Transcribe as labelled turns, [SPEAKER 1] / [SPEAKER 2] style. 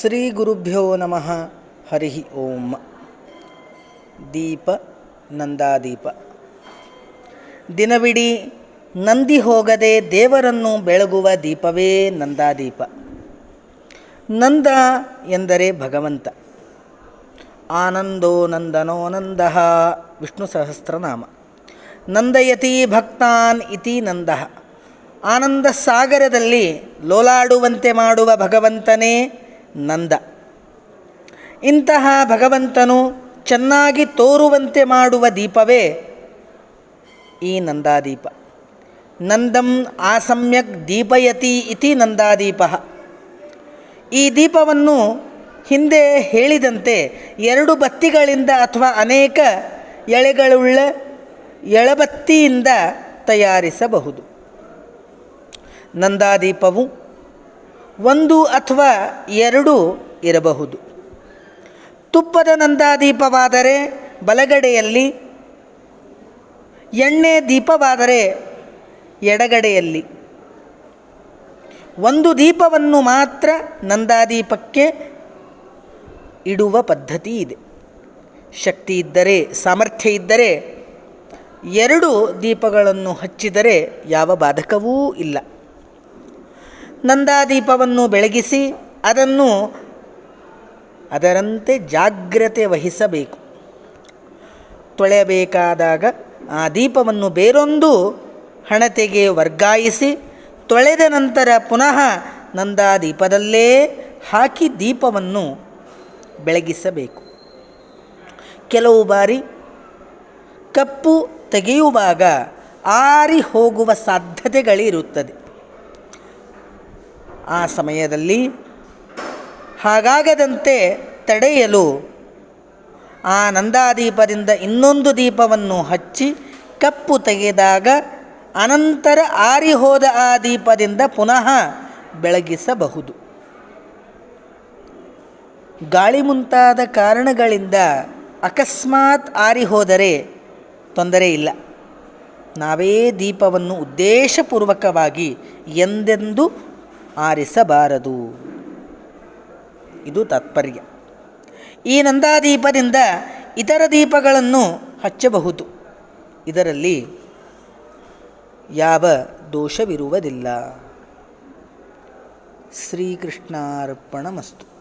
[SPEAKER 1] ಶ್ರೀ ಗುರುಭ್ಯೋ ನಮಃ. ಹರಿ ಓಂ. ದೀಪ, ನಂದಾದೀಪ. ದಿನವಿಡೀ ನಂದಿ ಹೋಗದೆ ದೇವರನ್ನು ಬೆಳಗುವ ದೀಪವೇ ನಂದಾದೀಪ. ನಂದ ಎಂದರೆ ಭಗವಂತ. ಆನಂದೋ ನಂದನೋ ನಂದ. ವಿಷ್ಣು ಸಹಸ್ರನಾಮ. ನಂದಯತಿ ಭಕ್ತಾನ್ ಇತಿ ನಂದ. ಆನಂದ ಸಾಗರದಲ್ಲಿ ಲೋಲಾಡುವಂತೆ ಮಾಡುವ ಭಗವಂತನೇ ನಂದ. ಇಂತಹ ಭಗವಂತನು ಚೆನ್ನಾಗಿ ತೋರುವಂತೆ ಮಾಡುವ ದೀಪವೇ ಈ ನಂದಾದೀಪ. ನಂದಂ ಆಸಮ್ಯಕ್ ದೀಪಯತಿ ಇತಿ ನಂದಾದೀಪ. ಈ ದೀಪವನ್ನು ಹಿಂದೆ ಹೇಳಿದಂತೆ ಎರಡು ಬತ್ತಿಗಳಿಂದ ಅಥವಾ ಅನೇಕ ಎಳೆಗಳುಳ್ಳ ಎಳಬತ್ತಿಯಿಂದ ತಯಾರಿಸಬಹುದು. ನಂದಾದೀಪವು ಒಂದು ಅಥವಾ ಎರಡು ಇರಬಹುದು. ತುಪ್ಪದ ನಂದಾದೀಪವಾದರೆ ಬಲಗಡೆಯಲ್ಲಿ, ಎಣ್ಣೆ ದೀಪವಾದರೆ ಎಡಗಡೆಯಲ್ಲಿ. ಒಂದು ದೀಪವನ್ನು ಮಾತ್ರ ನಂದಾದೀಪಕ್ಕೆ ಇಡುವ ಪದ್ಧತಿ ಇದೆ. ಶಕ್ತಿ ಇದ್ದರೆ, ಸಾಮರ್ಥ್ಯ ಇದ್ದರೆ ಎರಡು ದೀಪಗಳನ್ನು ಹಚ್ಚಿದರೆ ಯಾವ ಬಾಧಕವೂ ಇಲ್ಲ. ನಂದಾದೀಪವನ್ನು ಬೆಳಗಿಸಿ ಅದನ್ನು ಅದರಂತೆ ಜಾಗ್ರತೆ ವಹಿಸಬೇಕು. ತೊಳೆಯಬೇಕಾದಾಗ ಆ ದೀಪವನ್ನು ಬೇರೊಂದು ಹಣತೆಗೆ ವರ್ಗಾಯಿಸಿ ತೊಳೆದ ನಂತರ ಪುನಃ ನಂದಾದೀಪದಲ್ಲೇ ಹಾಕಿ ದೀಪವನ್ನು ಬೆಳಗಿಸಬೇಕು. ಕೆಲವು ಬಾರಿ ಕಪ್ಪು ತೆಗೆಯುವಾಗ ಆರಿ ಹೋಗುವ ಸಾಧ್ಯತೆಗಳಿರುತ್ತದೆ. ಆ ಸಮಯದಲ್ಲಿ ಹಾಗಾಗದಂತೆ ತಡೆಯಲು ಆ ನಂದಾದೀಪದಿಂದ ಇನ್ನೊಂದು ದೀಪವನ್ನು ಹಚ್ಚಿ ಕಪ್ಪು ತೆಗೆದಾಗ ಅನಂತರ ಆರಿಹೋದ ಆ ದೀಪದಿಂದ ಪುನಃ ಬೆಳಗಿಸಬಹುದು. ಗಾಳಿ ಮುಂತಾದ ಕಾರಣಗಳಿಂದ ಅಕಸ್ಮಾತ್ ಆರಿ ಹೋದರೆ ತೊಂದರೆ ಇಲ್ಲ. ನಾವೇ ದೀಪವನ್ನು ಉದ್ದೇಶಪೂರ್ವಕವಾಗಿ ಎಂದೆಂದೂ ಆರಿಸಬಾರದು. ಇದು ತಾತ್ಪರ್ಯ. ಈ ನಂದಾದೀಪದಿಂದ ಇತರ ದೀಪಗಳನ್ನು ಹಚ್ಚಬಹುದು. ಇದರಲ್ಲಿ ಯಾವ ದೋಷವಿರುವುದಿಲ್ಲ. ಶ್ರೀಕೃಷ್ಣಾರ್ಪಣಮಸ್ತು.